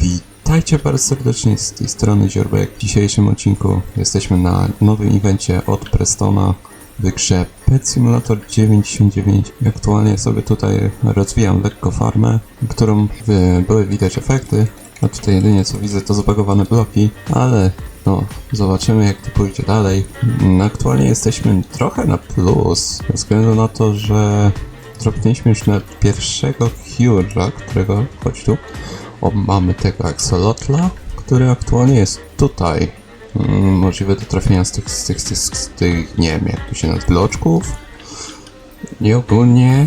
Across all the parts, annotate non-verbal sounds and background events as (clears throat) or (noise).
Witajcie bardzo serdecznie z tej strony Ziorbek. W dzisiejszym odcinku jesteśmy na nowym evencie od Prestona w grze Pet Simulator 99. Aktualnie sobie tutaj rozwijam lekko farmę, którą były widać efekty, a tutaj jedynie co widzę to zbagowane bloki, ale no, zobaczymy jak to pójdzie dalej. Mm, Aktualnie jesteśmy trochę na plus, ze względu na to, że Dropnęliśmy już na pierwszego Huge'a, którego, chodź tu, mamy tego Axolotla, który aktualnie jest tutaj. Mm, możliwe do trafienia z tych, z tych, z tych, z tych, nie wiem jak to się nazywa, bloczków. I ogólnie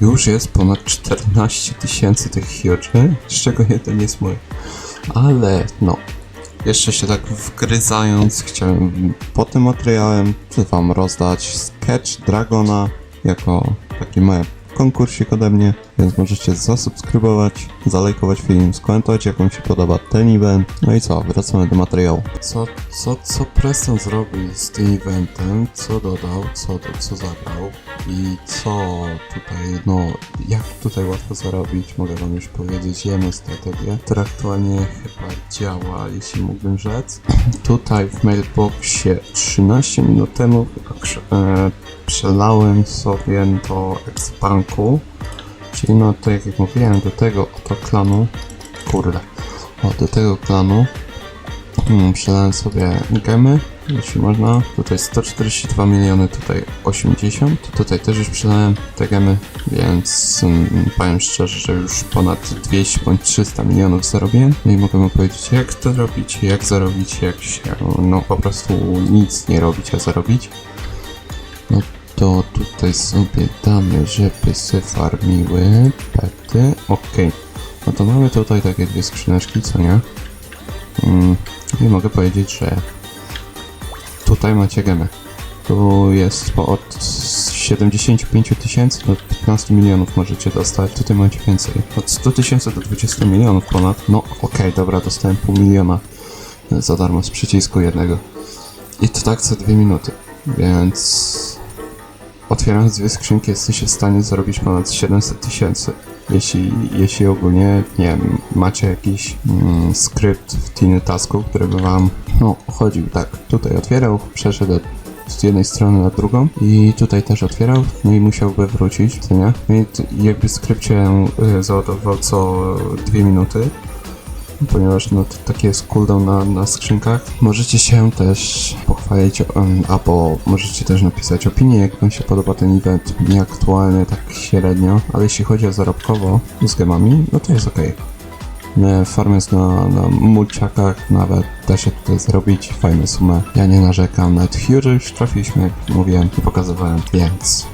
już jest ponad 14 tysięcy tych Huge'y, z czego jeden jest mój. Ale no, jeszcze się tak wgryzając, chciałem po tym materiałem wam rozdać Sketch Dragona jako taki mały konkursik ode mnie, więc możecie zasubskrybować, zalajkować film, skomentować jak wam się podoba ten event. No i co, wracamy do materiału. Co, co, co Preston zrobił z tym eventem, co dodał, co, co zabrał i co tutaj, no, jak tutaj łatwo zarobić, mogę wam już powiedzieć jedną strategię, która aktualnie chyba działa, jeśli mógłbym rzec. (clears throat) Tutaj w mailboxie 13 minut temu e, przelałem sobie do Expanku, czyli no to jak, jak mówiłem, do tego oto klanu, kurde, o, do tego klanu hmm, przelałem sobie gemy, jeśli można, tutaj 142 miliony, tutaj 80, tutaj też już przelałem te gemy, więc mm, powiem szczerze, że już ponad 200 bądź 300 milionów zarobiłem, no i mogę powiedzieć jak to robić, jak zarobić, jak się, no po prostu nic nie robić, a zarobić. No to tutaj sobie damy, żeby se farmiły pety. Okej. No to mamy tutaj takie dwie skrzyneczki, co nie? Mm, I mogę powiedzieć, że tutaj macie gemę. Tu jest po od 75 tysięcy do 15 milionów możecie dostać. Tutaj macie więcej. Od 100 tysięcy do 20 milionów ponad. No okej, dobra, dostałem pół miliona za darmo z przycisku jednego. I to tak co dwie minuty. Więc otwierając dwie skrzynki jesteście w stanie zarobić ponad 700 tysięcy. Jeśli, jeśli ogólnie, nie wiem, macie jakiś mm, skrypt w Tiny Tasku, który by wam, no, chodził tak, tutaj otwierał, przeszedł z jednej strony na drugą i tutaj też otwierał, no i musiałby wrócić, co nie? No i jakby skrypt się y, załadował co dwie minuty, ponieważ no, taki jest cooldown na, na skrzynkach. Możecie się też pochwalić, um, albo możecie też napisać opinię, jak wam się podoba ten event. Nie aktualny, tak średnio, ale jeśli chodzi o zarobkowo z gemami, no to jest ok. Farm jest na, na mulciakach, nawet da się tutaj zrobić fajne sumy. Ja nie narzekam, nawet Huge już trafiliśmy, jak mówiłem pokazywałem, więc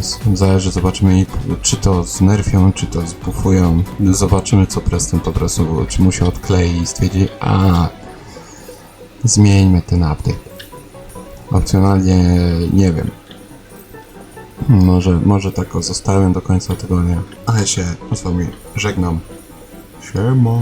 z- zależy, zobaczymy czy to znerfią, czy to zbufują. Zobaczymy co Preston po prostu, czy mu się odklei i stwierdzi, a zmieńmy ten update. Opcjonalnie nie wiem. Może, może tak zostałem do końca tygodnia. A ja się z wami żegnam. Siema.